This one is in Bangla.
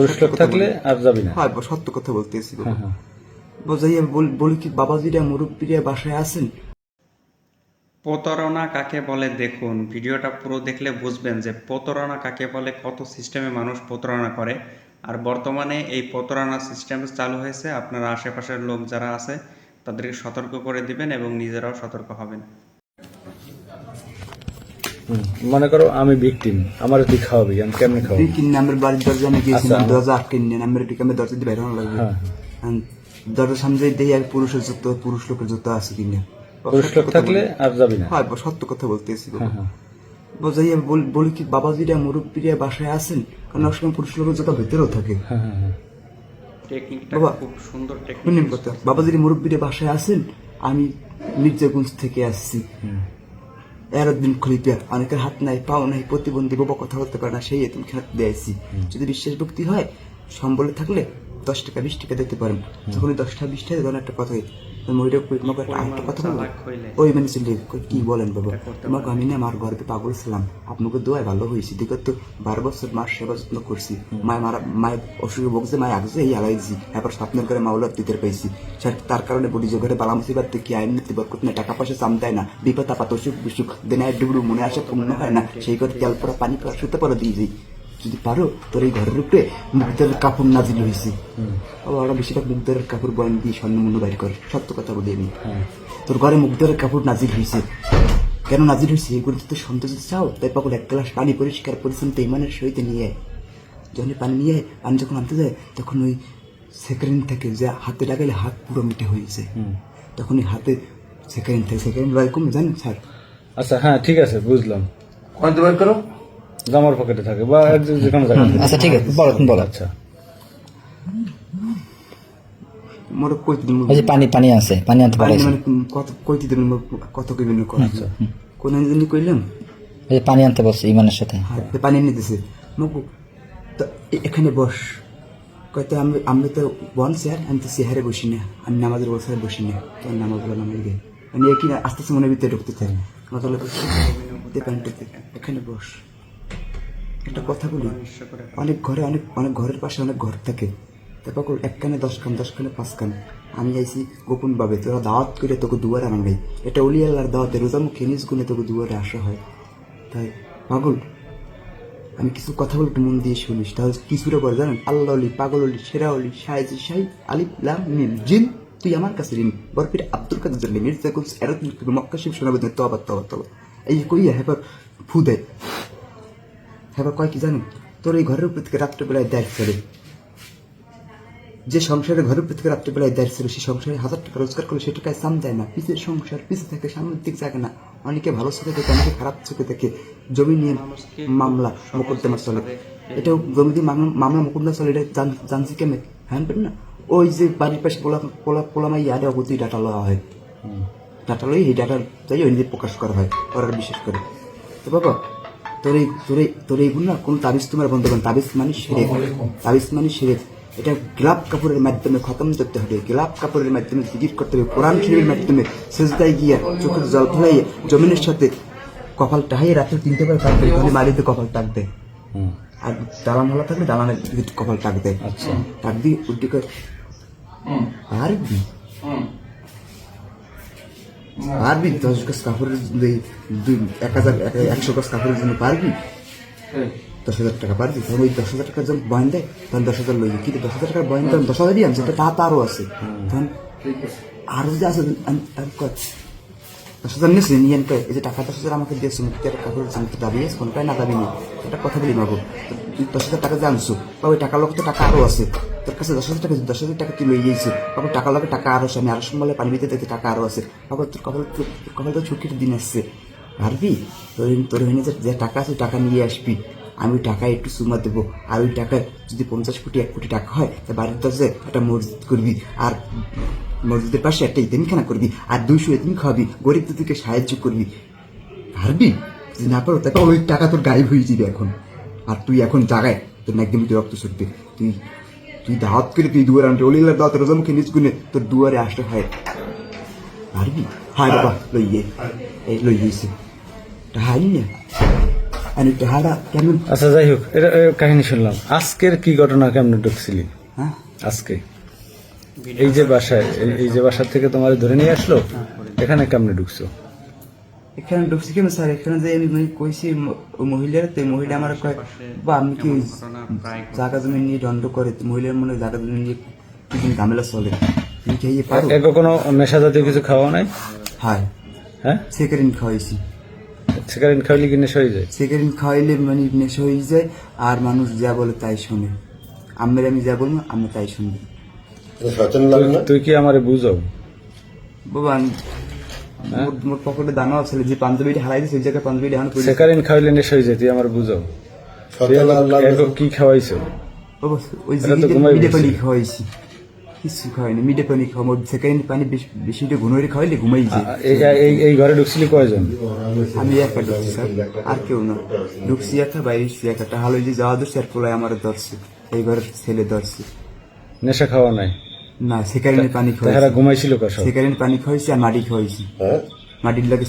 পরিষ্কার থাকলে আর যাবি না। হ্যাঁ সত্য কথা বলতেছি হ্যাঁ হ্যাঁ। বোঝাইয়া বলি কি বাবাজিরা মুরব্বীরা বাসায় আছেন? প্রতারণা কাকে বলে দেখুন ভিডিওটা পুরো দেখলে বুঝবেন যে প্রতারণা কাকে বলে কত সিস্টেমে মানুষ প্রতারণা করে। আর বর্তমানে এই প্রতারণা সিস্টেম চালু হয়েছে আপনার আশেপাশের লোক যারা আছে তাদেরকে সতর্ক করে দিবেন এবং নিজেরাও সতর্ক হবেন। মনে করো আমি ভিকটিম আমার তুই খাওয়াবি আমি কেমনে খাওয়াবি? কিনে আমার বাড়ির দরজা আমি গিয়েছিলাম আচ্ছা। দরজা আটকে নিয়ে আমার এদিকে আমি দরজা দিয়ে বেরোনো লাগবে। হ্যাঁ দরজার সামনে দেখি আর পুরুষের জুতো পুরুষ লোকের জুতো আছে কিনে পরিষ্কার থাকলে আর যাবি না। হ্যাঁ সত্য কথা বলতেছি হ্যাঁ হ্যাঁ। বলি কি বাবাজিরা মুরব্বীরা বাসায় আছেন? কারণ অনেক সময় পুরুষ লোকের জুতো ভেতরেও থাকে। হ্যাঁ হ্যাঁ হ্যাঁ। বাবা, খুব সুন্দর টেকনিক কথা। বাবাজির মুরব্বীরা বাসায় আছেন? আমি মির্জাগঞ্জ থেকে আসছি। হুম। এরদিন খলিপিয়া অনেকের হাত নাই পাও নাই প্রতিবন্ধী বাবা কথা বলতে পারে না সেই তুমি হাত দিয়েছি। যদি বিশ্বাস ভক্তি হয় সম্বলে থাকলে দশ টাকা বিশ টাকা দিতে পারেন। তখন দশটা বিশটা বিশ টাকা তখন একটা কথা তোমাকে একটা আরেকটা কথা বলব? ওই মানে কি বলেন বাবা? তোমাকে আমি না আমার ঘরে পাগল ছিলাম। আপনাকে দোয়ায় ভালো হয়েছি। দেখো তো বারো বছর মার সেবা যত্ন করছি। মায় মারা মায়ের অসুখে বকছে মায় আগছে এই এবার স্বপ্নের করে পাইছি তার কারণে বলি জোগাড়ে বালা আইন নীতি বরকত না টাকা পয়সা চাম দেয় না। বিপদ আপাত অসুখ বিসুখ দিনায় ডুবড়ু মনে আসে পূর্ণ হয় না। সেই করে তেল পরা পানি পরা শুতে পরা দিয়ে যাই। যদি পারো তোর এই ঘরের উপরে মুখদের কাপড় নাজিল হয়েছে ওরা বেশিরভাগ মুখদের কাপড় বয়ান দিয়ে স্বর্ণ মূল্য বাইর করে। সত্য কথা বলি আমি। হ্যাঁ। তোর ঘরে মুগ্ধের কাপড় নাজির হয়েছে কেন নাজির হয়েছে এগুলো তো সন্তোষ চাও তাই পাগল এক গ্লাস পানি পরিষ্কার পরিচ্ছন্ন ইমানের সহিত নিয়ে আয়। যখন পানি নিয়ে আয়, পানি যখন আনতে যায় তখন ওই সেকেন্ড থেকে যে হাতে লাগাইলে হাত পুরো মিটে হয়েছে তখন ওই হাতে সেকেন্ড থেকে সেকেন্ড লয় কমে জানেন স্যার? আচ্ছা হ্যাঁ ঠিক আছে বুঝলাম। বার করো? জামার পকেটে থাকে বা যেখানে থাকে। আচ্ছা ঠিক আছে বলো তুমি বলো। আচ্ছা। মোর কই দিন ওই যে পানি পানি আছে পানি আনতে পারে মানে কত কই দিন কত কইবেন কথা কোন দিন কইলাম? যে পানি আনতে বলছে ইমানের সাথে। হাতে পানি এনে দিছে। তো এখানে বস। কয়তো আমি আমি তো বন স্যার আমি তো চেহারে বসি না। আমি নামাজের বসায় বসি না। তোর নামাজ বলে নামাজ গে মানে একই আস্তে আস্তে মনের ভিতরে ঢুকতে চাই। বসে প্যান্টে এখানে বস। একটা কথা বলি। অনেক ঘরে অনেক অনেক ঘরের পাশে অনেক ঘর থাকে। তারপর এক কানে দশ কান, দশ কানে পাঁচ কান। আমি আইছি গোপন ভাবে তোরা দাওয়াত করে তোকে দুয়ারে আনাই এটা অলিয়াল্লার দাওয়াতে, রোজামুখ খেনিস গুনে তোকে দুয়ারে আসা হয়। তাই, পাগল, আমি কিছু কথা বলে একটু মন দিয়ে শুনিস। তাহলে কিছুটা বলে জানেন, আল্লাহ অলি, পাগল অলি, সেরা অলি সাহেজি শাহি আলিফ, লাম, মিম, জিন, তুই আমার কাছে ঋণ। বরফির আব্দুল কাদের জন্য মির্জা কুলস এরত মক্কা শিব শোনাবে তবা তবা তবা এই কইয়া হেবার ফু দেয় হেবার কয় কি জানেন তোর এই ঘরের উপর থেকে রাত্রেবেলায় দেয় ছেড়ে যে সংসারে ঘরের উপর থেকে রাত্রেবেলায় দেয় ছিল সেই সংসারে হাজার টাকা রোজগার করলে সে টাকায় সাম দেয় না। পিছের সংসার পিছে থেকে সামনের দিক জাগে না। অনেকে ভালো চোখে দেখে অনেকে খারাপ চোখে দেখে। জমি নিয়ে মামলা মোকদ্দমা চলে। এটাও জমি দিয়ে মামলা মোকদ্দমা চলে এটা জানছি কেমন? হ্যাঁ পেন না। ওই যে বাড়ির পাশে পোলা পোলা পোলামাই ইয়ারে অগতি ডাটা লওয়া হয়। ডাটা লই এই ডাটা যাই ওই প্রকাশ করা হয় ওরা বিশেষ করে। তো বাবা তোর এই তোর এই তোর না কোন তাবিজ তোমার বন্ধ করেন তাবিজ মানে সেরে তাবিজ মানে সেরে এটা গ্লাভ কাপড়ের মাধ্যমে খতম করতে হবে। গ্লাভ কাপড়ের মাধ্যমে জিকির করতে হবে। কোরআন শরীরের মাধ্যমে সেজদায় গিয়া চোখের জল ফেলাইয়ে জমিনের সাথে কপাল টাহাইয়ে রাত্রে তিনটে বার টাকবে ওখানে মালিতে কপাল টাকবে হুম। আর দালান হলা থাকলে দালানের কপাল টাকবে আচ্ছা। টাক দিয়ে উল্টি করে। পারবি পারবি? দশ গাছ কাপড়ের দুই- এক হাজার এক- একশো গাছ কাপড়ের জন্য পারবি? দশ হাজার টাকা পারবি? তখন ওই দশ হাজার টাকার যখন বয়ন দেয় তখন দশ হাজার লই কিন্তু দশ হাজার টাকার বয়ন তখন দশ হাজারই আনছে তা তারও আছে। তখন আরও যে আছে দশ হাজার নিয়েছি নিয়ে আনতে এই যে টাকা দশ হাজার আমাকে দিয়েছে মুক্তি একটা কাপড় জানতে দাবি আছে কোনটাই না দাবি নেই। একটা কথা বলি মাগো তুই দশ হাজার টাকা জানছো বা ওই টাকার লোক তো টাকা আরও আছে। তোর কাছে দশ হাজার টাকা দশ হাজার টাকা তুই লই গিয়েছে বাবা, টাকা লাগে, টাকা আরও আছে, আমি আরও সম্বলে পানি ভিতরে দেখতে টাকা আরও আছে। বাবা, তোর কপাল তোর কপাল তো ছুটির দিন আসছে। পারবি? তোর তোর হয়ে যে টাকা আছে টাকা নিয়ে আসবি। আমি টাকায় একটু সুমা দেবো। আর ওই টাকায় যদি পঞ্চাশ কোটি, এক কোটি টাকা হয়, তা বাড়ির দশে একটা মসজিদ করবি। আর মসজিদের পাশে একটা ইতিমখানা করবি। আর দুইশো ইতিম খাওয়াবি। গরিব দুদিকে সাহায্য করবি। পারবি? যদি না পারো তাকে ওই টাকা তোর গায়েব হয়ে যাবে এখন। আর তুই এখন জাগায়, তোর না তুই রক্ত ছুটবে তুই তুই দাওয়াত করে তুই দুয়ারে আনতে অলিলার দাওয়াত রোজামুখে নিজ গুনে তোর দুয়ারে আসতে হয়। পারবি? হায় বাবা লইয়ে এই লইয়েছে হাই না। একটু হাড়া কেমন? আচ্ছা যাই হোক এটা কাহিনী শুনলাম। আজকের কি ঘটনা কেমনে ঢুকছিলি? হ্যাঁ? আজকে? এই যে বাসায় এই- এই যে বাসার থেকে তোমার ধরে নিয়ে আসলো? এখানে কেমনে ঢুকছো? এখানে ঢুকছি কেমন স্যার এখানে যে আমি কইছি মহিলার তো মহিলা আমার কয় বা আমি কি জায়গা জমি নিয়ে দণ্ড করে মহিলার মনে জায়গা জমি নিয়ে কি ঝামেলা চলে। তুমি কি পারো? একে কোনো নেশা জাতীয় কিছু খাওয়া নাই? হ্যাঁ। হ্যাঁ? সেকারিন খাওয়াইছি। সিগারেট খাইলে কি নেশা হয়ে যায়? সেকারিন খাওয়াইলে মানে নেশা হয়ে যায় আর মানুষ যা বলে তাই শোনে। আমের আমি যা বলব আমি তাই শুনব। সচেতন লাগে না? তুই- কি আমারে বুঝাও? বাবা মোর মোর পকেটে দানা আছে যে পাঞ্জাবিটা হারাই দিছে ওই জায়গায় পাঞ্জাবিটা এখন পড়ে সেকারিন খাইলে নেশা হয়ে যায় তুই আমার বুঝাও। কি খাওয়াইছো? ওই মিডে। পানি খাওয়াইছি। কিছু খাওয়াইনি মিডে পানি খাওয়া সেকারিন পানি বেশি বেশি ঘুনোরে খাওয়াইলে ঘুমাই যায়। এই এই এই ঘরে ঢুকছিলি কয়জন? আমি একা ঢুকছি স্যার। আর কেউ না। ঢুকছি একা বাইরে এসছি একা। তাহলে যে যাওয়া দোষ আর পোলায় আমার ধরছে। এই ঘরের ছেলে ধরছে। নেশা খাওয়া নাই? না সেকারিনে পানি খাওয়াইছি ঘুমাইছিল কসব সেকারিনের পানি খাওয়াইছি আর মাটি খাওয়াইছি হ্যাঁ? মাটির লাগে